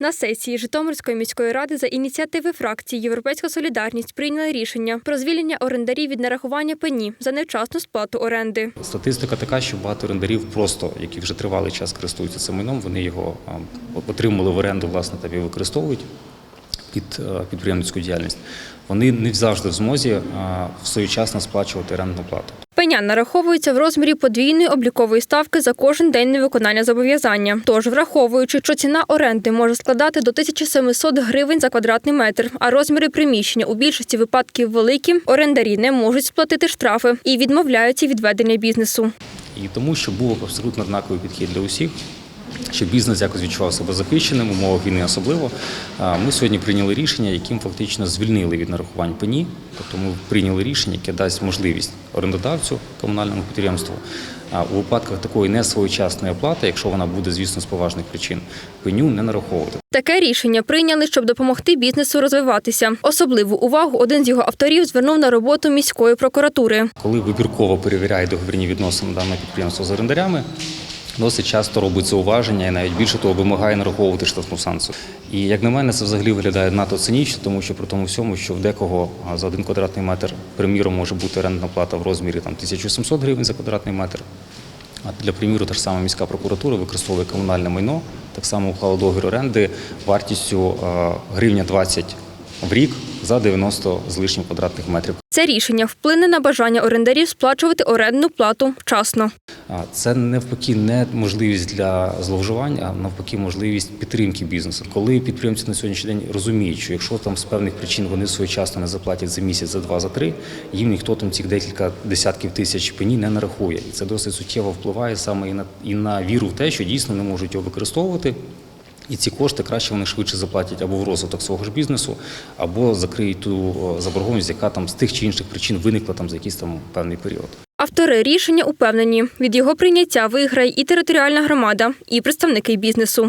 На сесії Житомирської міської ради за ініціативи фракції Європейська Солідарність прийняли рішення про звільнення орендарів від нарахування пені за невчасну сплату оренди. Статистика така, що багато орендарів просто, які вже тривалий час користуються цим майном, вони його отримали в оренду, власне, та використовують під підприємницьку діяльність. Вони не завжди в змозі своєчасно сплачувати орендну плату. Пеня нараховується в розмірі подвійної облікової ставки за кожен день невиконання зобов'язання. Тож, враховуючи, що ціна оренди може складати до 1700 гривень за квадратний метр, а розміри приміщення у більшості випадків великі, орендарі не можуть сплатити штрафи і відмовляються від ведення бізнесу. І тому, що був абсолютно однаковий підхід для усіх, щоб бізнес якось відчував себе захищеним, умовах війни особливо. Ми сьогодні прийняли рішення, яким фактично звільнили від нарахувань пені. Тобто ми прийняли рішення, яке дасть можливість орендодавцю комунальному підприємству у випадках такої несвоєчасної оплати, якщо вона буде, звісно, з поважних причин, пеню не нараховувати. Таке рішення прийняли, щоб допомогти бізнесу розвиватися. Особливу увагу один з його авторів звернув на роботу міської прокуратури. Коли вибірково перевіряє договірні відносини дане підприємство з орендарями, досить часто робить зауваження і навіть більше того вимагає нараховувати штрафну санкцію. І як на мене, це взагалі виглядає надто цинічно, тому що при тому всьому, що в декого за один квадратний метр, приміром, може бути орендна плата в розмірі там 1700 гривень за квадратний метр. А для приміру, та ж сама міська прокуратура використовує комунальне майно, так само уклала договір оренди вартістю гривня 20 в рік за 90 з лишнім квадратних метрів. Це рішення вплине на бажання орендарів сплачувати орендну плату вчасно. Це навпаки не можливість для зловживань, а навпаки можливість підтримки бізнесу. Коли підприємці на сьогоднішній день розуміють, що якщо там з певних причин вони своєчасно не заплатять за місяць, за два, за три, їм ніхто там цих декілька десятків тисяч пені не нарахує. І це досить суттєво впливає саме і на і на віру в те, що дійсно не можуть його використовувати. І ці кошти краще вони швидше заплатять або в розвиток свого ж бізнесу, або закриють ту заборгованість, яка там з тих чи інших причин виникла там за якийсь там певний період. Автори рішення упевнені, від його прийняття виграє і територіальна громада, і представники бізнесу.